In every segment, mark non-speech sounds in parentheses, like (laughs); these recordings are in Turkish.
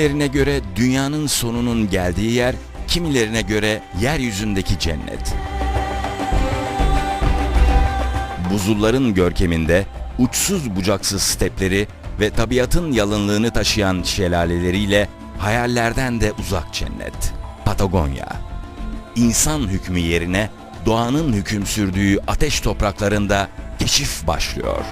Kimilerine göre dünyanın sonunun geldiği yer, kimilerine göre yeryüzündeki cennet. Buzulların görkeminde uçsuz bucaksız stepleri ve tabiatın yalınlığını taşıyan şelaleleriyle hayallerden de uzak cennet. Patagonya. İnsan hükmü yerine doğanın hüküm sürdüğü ateş topraklarında keşif başlıyor.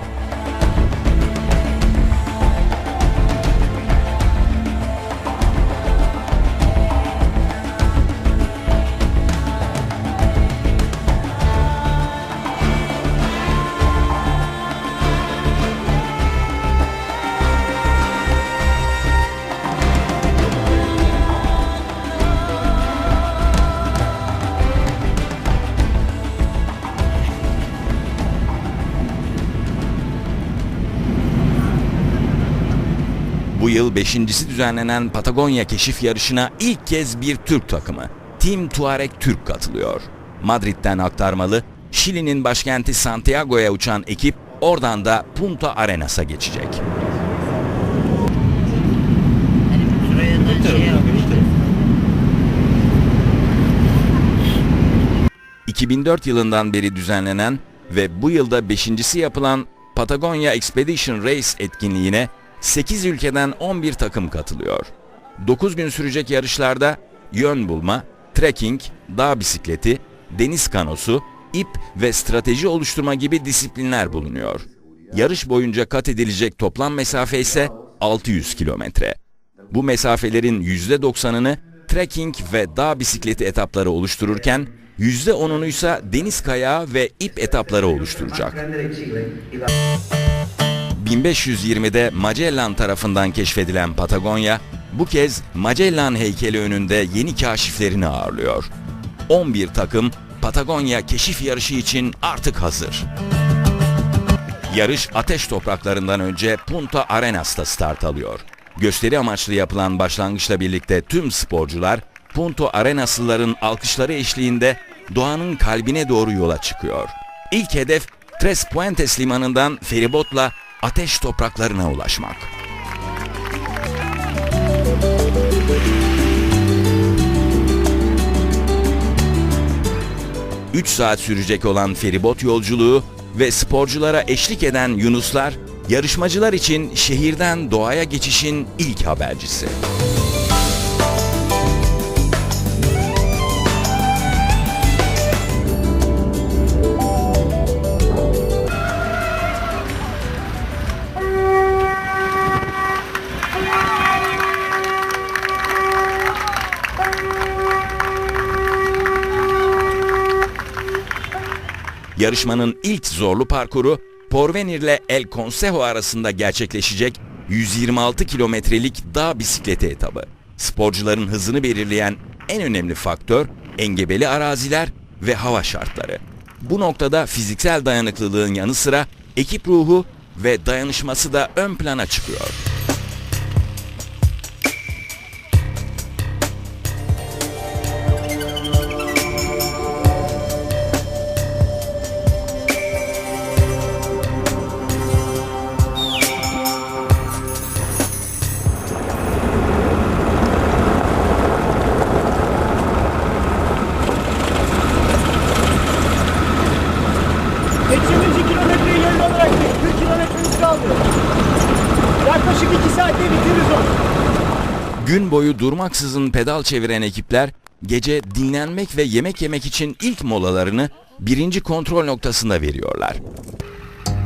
Bu yıl beşincisi düzenlenen Patagonya keşif yarışına ilk kez bir Türk takımı, Team Tuareg Türk katılıyor. Madrid'den aktarmalı, Şili'nin başkenti Santiago'ya uçan ekip oradan da Punta Arenas'a geçecek. Şey yapmıştı. 2004 yılından beri düzenlenen ve bu yılda beşincisi yapılan Patagonia Expedition Race etkinliğine 8 ülkeden 11 takım katılıyor. 9 gün sürecek yarışlarda yön bulma, trekking, dağ bisikleti, deniz kanosu, ip ve strateji oluşturma gibi disiplinler bulunuyor. Yarış boyunca kat edilecek toplam mesafe ise 600 kilometre. Bu mesafelerin %90'ını trekking ve dağ bisikleti etapları oluştururken %10'unu ise deniz kayağı ve ip etapları oluşturacak. 1520'de Magellan tarafından keşfedilen Patagonya, bu kez Magellan heykeli önünde yeni kaşiflerini ağırlıyor. 11 takım Patagonya keşif yarışı için artık hazır. Yarış ateş topraklarından önce Punta Arenas'ta start alıyor. Gösteri amaçlı yapılan başlangıçla birlikte tüm sporcular Punta Arenaslıların alkışları eşliğinde doğanın kalbine doğru yola çıkıyor. İlk hedef Tres Puentes limanından feribotla ateş topraklarına ulaşmak. Üç saat sürecek olan feribot yolculuğu ve sporculara eşlik eden Yunuslar, yarışmacılar için şehirden doğaya geçişin ilk habercisi. Yarışmanın ilk zorlu parkuru Porvenir ile El Consejo arasında gerçekleşecek 126 kilometrelik dağ bisikleti etabı. Sporcuların hızını belirleyen en önemli faktör engebeli araziler ve hava şartları. Bu noktada fiziksel dayanıklılığın yanı sıra ekip ruhu ve dayanışması da ön plana çıkıyor. Kaldı. Yaklaşık 2 saatte bitiririz onu. Gün boyu durmaksızın pedal çeviren ekipler gece dinlenmek ve yemek yemek için ilk molalarını birinci kontrol noktasında veriyorlar.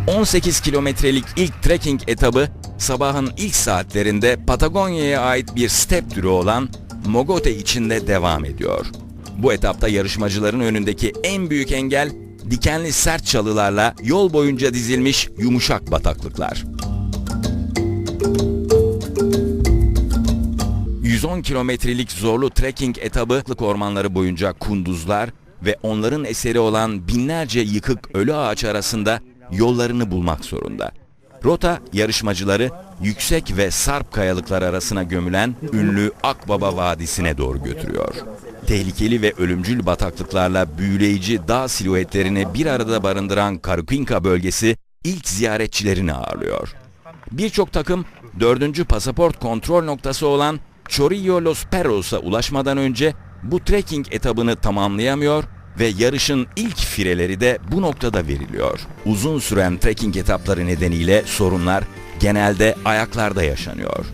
18 kilometrelik ilk trekking etabı sabahın ilk saatlerinde Patagonya'ya ait bir step türü olan Mogote içinde devam ediyor. Bu etapta yarışmacıların önündeki en büyük engel dikenli sert çalılarla yol boyunca dizilmiş yumuşak bataklıklar. 110 kilometrelik zorlu trekking etabı ormanları boyunca kunduzlar ve onların eseri olan binlerce yıkık ölü ağaç arasında yollarını bulmak zorunda. Rota yarışmacıları yüksek ve sarp kayalıklar arasına gömülen ünlü Akbaba Vadisi'ne doğru götürüyor. Tehlikeli ve ölümcül bataklıklarla büyüleyici dağ silüetlerini bir arada barındıran Karukinka bölgesi ilk ziyaretçilerini ağırlıyor. Birçok takım dördüncü pasaport kontrol noktası olan Chorillo Los Perros'a ulaşmadan önce bu trekking etabını tamamlayamıyor ve yarışın ilk fireleri de bu noktada veriliyor. Uzun süren trekking etapları nedeniyle sorunlar genelde ayaklarda yaşanıyor.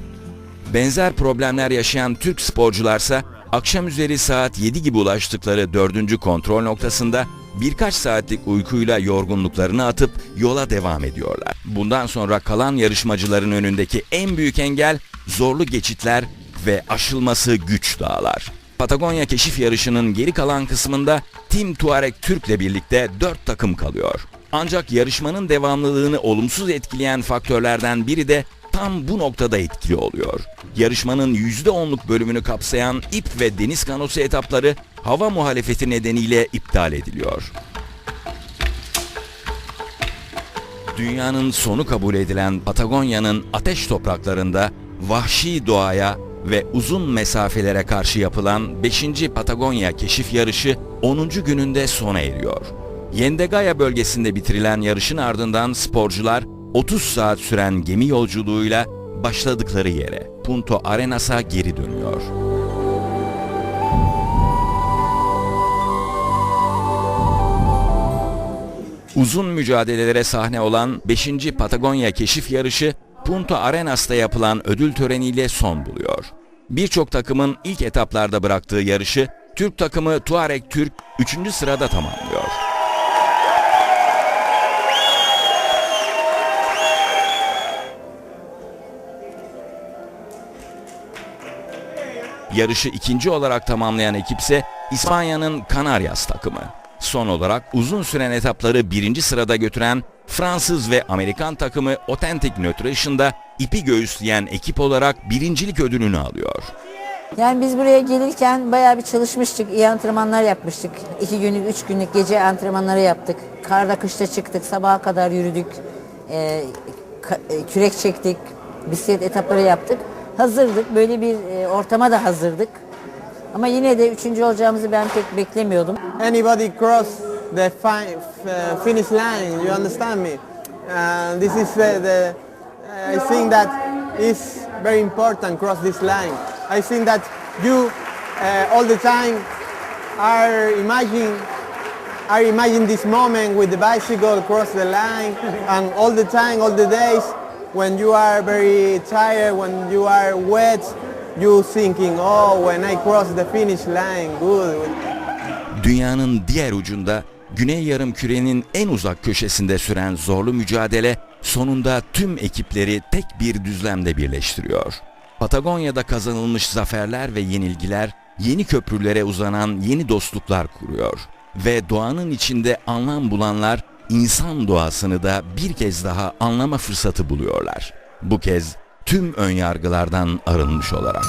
Benzer problemler yaşayan Türk sporcularsa akşam üzeri saat 7 gibi ulaştıkları 4. kontrol noktasında birkaç saatlik uykuyla yorgunluklarını atıp yola devam ediyorlar. Bundan sonra kalan yarışmacıların önündeki en büyük engel zorlu geçitler ve aşılması güç dağlar. Patagonya keşif yarışının geri kalan kısmında Team Tuareg Türk'le birlikte 4 takım kalıyor. Ancak yarışmanın devamlılığını olumsuz etkileyen faktörlerden biri de tam bu noktada etkili oluyor. Yarışmanın %10'luk bölümünü kapsayan ip ve deniz kanosu etapları hava muhalefeti nedeniyle iptal ediliyor. Dünyanın sonu kabul edilen Patagonya'nın ateş topraklarında vahşi doğaya ve uzun mesafelere karşı yapılan 5. Patagonya keşif yarışı 10. gününde sona eriyor. Yendegaya bölgesinde bitirilen yarışın ardından sporcular 30 saat süren gemi yolculuğuyla başladıkları yere Punto Arenas'a geri dönüyor. Uzun mücadelelere sahne olan 5. Patagonya keşif yarışı Punta Arenas'ta yapılan ödül töreniyle son buluyor. Birçok takımın ilk etaplarda bıraktığı yarışı Türk takımı Tuareg Türk 3. sırada tamamlıyor. Yarışı ikinci olarak tamamlayan ekipse İspanya'nın Canarias takımı. Son olarak uzun süren etapları birinci sırada götüren Fransız ve Amerikan takımı Authentic Nutrition'da ipi göğüsleyen ekip olarak birincilik ödülünü alıyor. Yani biz buraya gelirken bayağı bir çalışmıştık, iyi antrenmanlar yapmıştık. İki günlük, üç günlük gece antrenmanları yaptık. Karda kışta çıktık, sabaha kadar yürüdük, Ee, e, kürek çektik, bisiklet etapları yaptık. Hazırdık, böyle bir e, ortama da hazırdık. Ama yine de üçüncü olacağımızı ben pek beklemiyordum. anybody cross the fi- finish line. You understand me? And this is uh, the. I think that is very important. Cross this line. I think that you uh, all the time are imagining. are imagine this moment with the bicycle cross the line, (laughs) and all the time, all the days, when you are very tired, when you are wet, you thinking, oh, when I cross the finish line, good. Dünyanın diğer ucunda Güney Yarımküre'nin en uzak köşesinde süren zorlu mücadele sonunda tüm ekipleri tek bir düzlemde birleştiriyor. Patagonya'da kazanılmış zaferler ve yenilgiler yeni köprülere uzanan yeni dostluklar kuruyor ve doğanın içinde anlam bulanlar insan doğasını da bir kez daha anlama fırsatı buluyorlar. Bu kez tüm önyargılardan arınmış olarak.